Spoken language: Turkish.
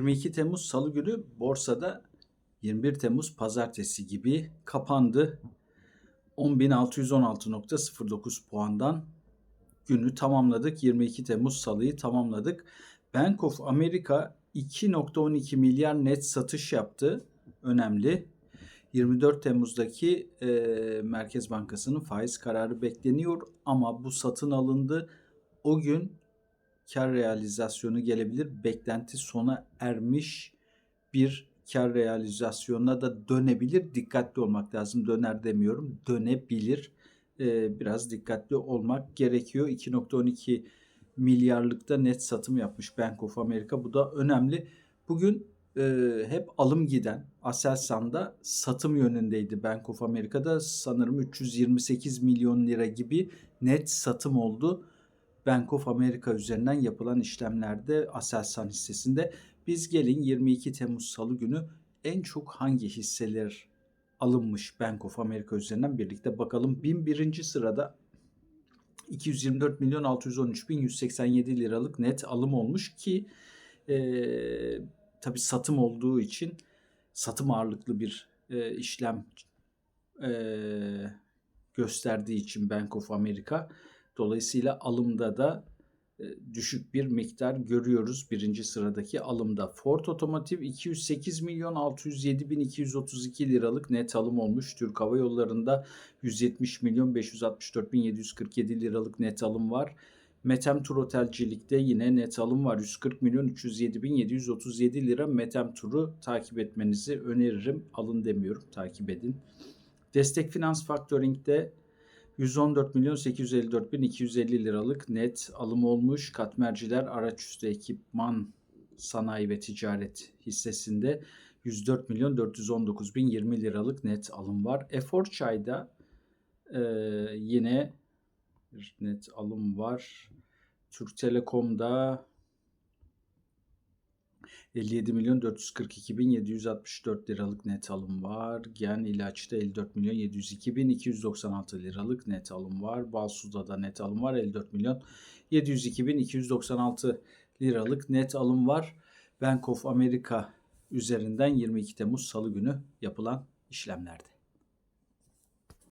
22 Temmuz Salı günü borsada 21 Temmuz Pazartesi gibi kapandı. 10.616.09 puandan günü tamamladık. 22 Temmuz Salı'yı tamamladık. Bank of America 2.12 milyar net satış yaptı. Önemli. 24 Temmuz'daki e, Merkez Bankası'nın faiz kararı bekleniyor ama bu satın alındı. O gün kar realizasyonu gelebilir. Beklenti sona ermiş bir kar realizasyonuna da dönebilir. Dikkatli olmak lazım. Döner demiyorum. Dönebilir. Ee, biraz dikkatli olmak gerekiyor. 2.12 milyarlıkta net satım yapmış Bank of America. Bu da önemli. Bugün e, hep alım giden Aselsan'da satım yönündeydi Bank of America'da. Sanırım 328 milyon lira gibi net satım oldu. Bank of America üzerinden yapılan işlemlerde Aselsan hissesinde. Biz gelin 22 Temmuz Salı günü en çok hangi hisseler alınmış Bank of America üzerinden birlikte bakalım. 1001. sırada 224 milyon 613 bin 187 liralık net alım olmuş ki e, tabi satım olduğu için satım ağırlıklı bir e, işlem e, gösterdiği için Bank of America dolayısıyla alımda da e, düşük bir miktar görüyoruz birinci sıradaki alımda. Ford Otomotiv 208 milyon 607 bin 232 liralık net alım olmuş. Türk Hava Yolları'nda 170 milyon 564 bin 747 liralık net alım var. Metem Tur Otelcilik'te yine net alım var. 140 milyon 307 bin 737 lira Metem Tur'u takip etmenizi öneririm. Alın demiyorum takip edin. Destek Finans Factoring'de 114 milyon 854 bin 250 liralık net alım olmuş. Katmerciler araçüstü ekipman sanayi ve ticaret hissesinde 104 milyon 419 bin 20 liralık net alım var. Efor Çay'da e, yine net alım var. Türk Telekom'da 57 milyon 442 bin 764 liralık net alım var. Gen ilaçta 54 milyon 702 bin 296 liralık net alım var. Balsu'da da net alım var. 54 milyon 702 bin 296 liralık net alım var. Bank of America üzerinden 22 Temmuz Salı günü yapılan işlemlerde.